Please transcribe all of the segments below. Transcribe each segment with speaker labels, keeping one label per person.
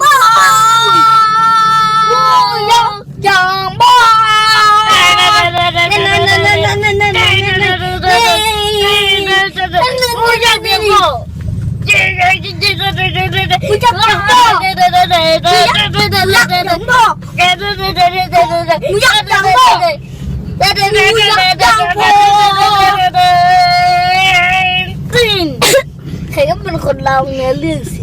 Speaker 1: บ่ยองยองบ่ใครก็เป็นคนเราเนื้อเรื่องสิ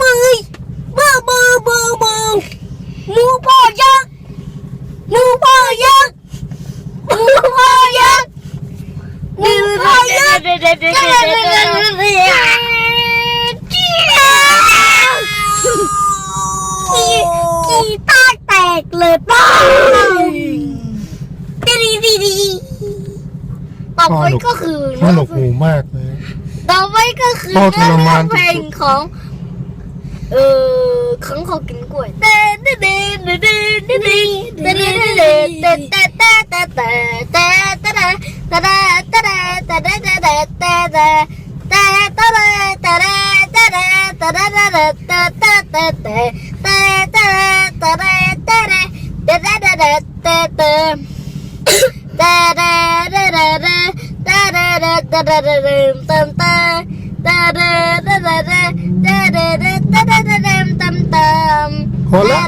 Speaker 1: เด็ดเด็ดเด็ดเด็ดเด็กีตาร์แตกเลยป้าดีดีดีต่อไปก็คือ
Speaker 2: พ่อหนวกหูมากเลย
Speaker 1: ต่อไปก็คือ
Speaker 2: พ่อทรมาน
Speaker 1: เพลงของ เออขังขอกินกล้วยแต่แต่แต่แต่แต่แต่แต่แต่แต่แต่ Hola.